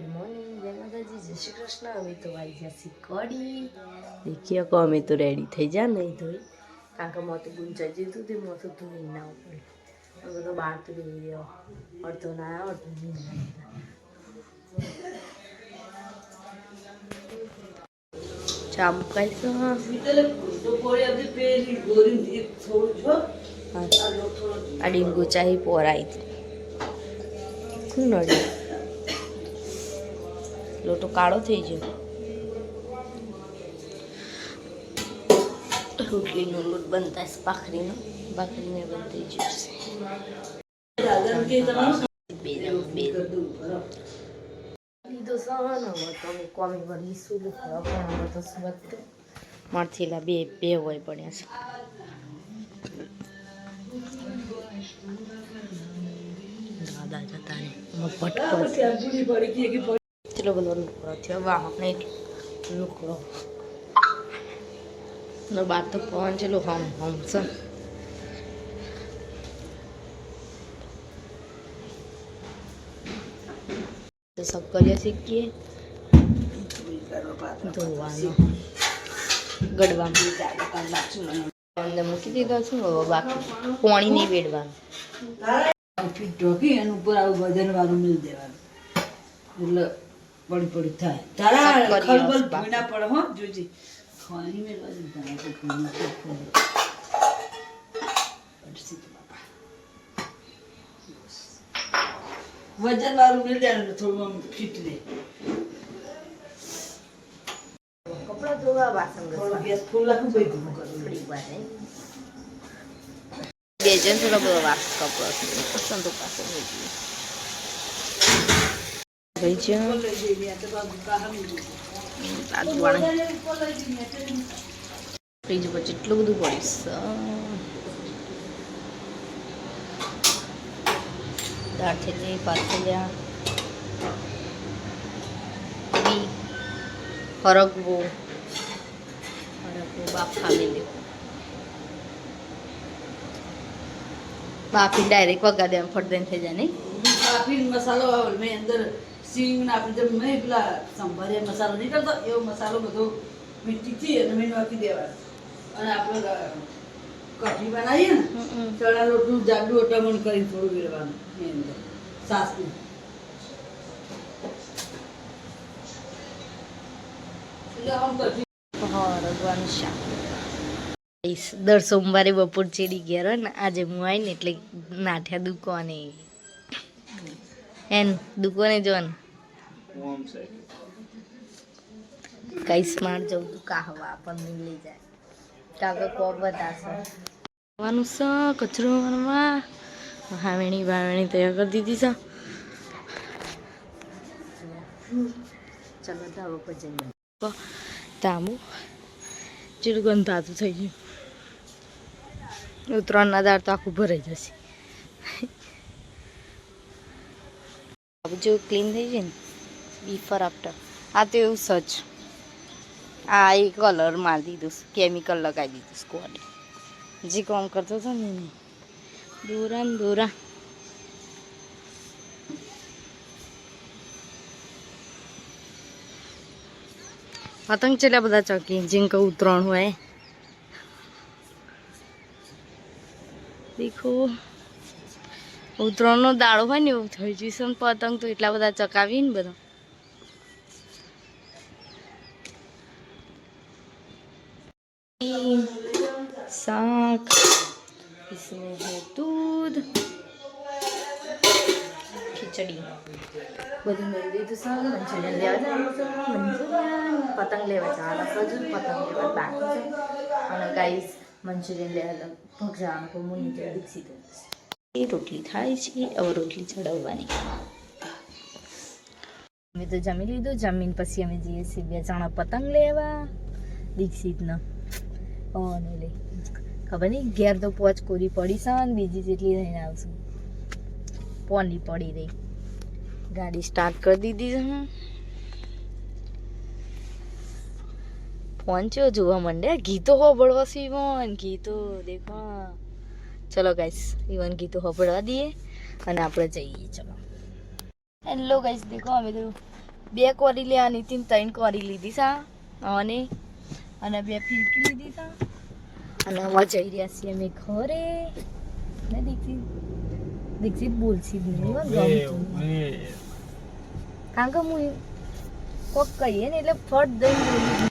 Good morning જય માતાજી જય શ્રી કૃષ્ણ અમે તો આવી ગયા છીએ કડી દેખીએ કહો અમે તો રેડી થઈ જા નહીં ધોઈ કારણ કે મોતું ગુંચાઈ જતું તે મોતું ધોઈ ના પડે અમે તો બહાર તો ધોઈ રહ્યો અડધો ના આવ્યો અડધો નહીં ચા મુકાઈશું હા આ ડીંગુ ચાહી પોરાઈ હતી શું નડ્યું લોટો કાળો થઈ ગયો. રોટલીનો લોટ બનતા છે ભાખરીનો. ભાખરીને બંધ થઈ ગયું છે બે જણ બે લીધો સહન, હવે તમે કોમી વળી શું પણ હવે તો સુરત મારથેલા બે બે હોય પડ્યા છે. દાદા જતા ને ચલો બધો લુકડો થયો વાહ આપણે એક લુકડો નો બાર તો પવન ચલો હમ હમ છે તો સબ કરીએ શીખીએ ધોવાનો ગડવામાં અંદર મૂકી દીધો છું હવે બાકી પાણી નહીં વેડવાનું ફીટ ઢોકી એનું ઉપર આવું વજન વાળું મિલ દેવાનું એટલે પડી પડી થાય તારા ખલબલ. ભૂના પડે હો જોજે ખાલી મેળવા દે તારા તો ભૂના. પડશે તો બાપા. વજન વાળું મિલ એટલે થોડું આમ ફીટ દે કપડાં ધોવા વાસણ થોડું ઘસવા ગેસ ફૂલ રાખું ભાઈ ધીમું કરવું થોડીક વાર. બે જણ થોડો બધો વાસ કપડો પસંદ બહાર મૂકી દે. આજુવાળા ઉપર લઈ જઈએ એટલે ફ્રીજ ઉપર એટલું બધું પડીશ દાળ થેલી પાથેલિયા બી હરગવો હરગવો બાપ ખાલી લે બાફી ડાયરેક્ટ વગા દે ફટ દઈને થઈ જાય નહીં કાપીને મસાલો આવે મેં અંદર સિંગ આપણે જેમ નહીં પેલા સંભારે મસાલો નહીં કરતો એવો મસાલો બધો મીઠીથી અને નાખી દેવાનો અને આપણે કઢી બનાવીએ ને ચણા લોટનું જાડું અટામણ કરી થોડું વેરવાનું એની અંદર. સાસનું. દર સોમવારે બપોર ચેડી ગયા ને આજે હું આવી ને એટલે નાઠ્યા દુકાને એન દુકાને જવાનું કઈ સ્માર્ટ જવું તું કાહવા પણ લઈ જાય. કાકો કોપ બતાશે વાનું છે કચરો વાળવા હાવેણી વાવેણી તૈયાર કરી દીધી છે. ચલો ધાબા પર જઈએ. તાંબુ. ચિરગંધાતું ગંધાતું થઈ ગયું. ઉત્તરાયણના દાળ તો આખું ભરાઈ જશે. જો ક્લીન થઈ જાય ને બિફોર આફ્ટર આ તો એવું સચ આ એ કલર મારી દીધું કેમિકલ લગાવી દીધું સ્કોડ જે કામ કરતો હતો ને એને. દોરા ને દોરા. પતંગ ચેલા બધા ચોકી જેમ કે ઉતરણ હોય. દેખો. ઉતરણનો દાડો હોય ને એવું થઈ જશે ને પતંગ તો એટલા બધા ચકાવી ને બધા શાક इसमें है दूध ખીચડી બધું મેળવી દીધું સર મંચુરિયન લેવા જવાનું છે મંચુરિયન પતંગ લેવા જવાના છે હજુ પતંગ લેવા બાકી છે અને ગાઈસ મંચુરિયન લેવા ભગ જવાનું તો હું નીચે દીક્ષિત એ રોટલી થાય છે હવે રોટલી ચડાવવાની. અમે તો જમી લીધું, જમીન પછી અમે જઈએ છીએ બે જણા પતંગ લેવા, દીક્ષિતનો અને લે ખબર નહીં, ઘેર તો પોચ કોરી પડી છે ને બીજી જેટલી લઈને આવશું. પોની પડી રહી. ગાડી સ્ટાર્ટ કરી દીધી છે, હું. ચો જોવા માંડ્યા? ગીતો હોબળવા ઘી ગીતો દેખો ચલો ગાઈસ ઈવન ગીતો હોબળવા દઈએ અને આપણે જઈએ ચલો. હેલો ગાઈસ દેખો અમે તો બે કોરી લેવાની હતી ને ત્રણ કોરી લીધી સા અને અને બે ફીરકી લીધી સા અને હવે જઈ રહ્યા છીએ અમે ઘરે. ને દીક્ષિત દીક્ષિત બોલશી દીધું. કારણ કે હું કોક કહીએ ને એટલે ફટ બોલી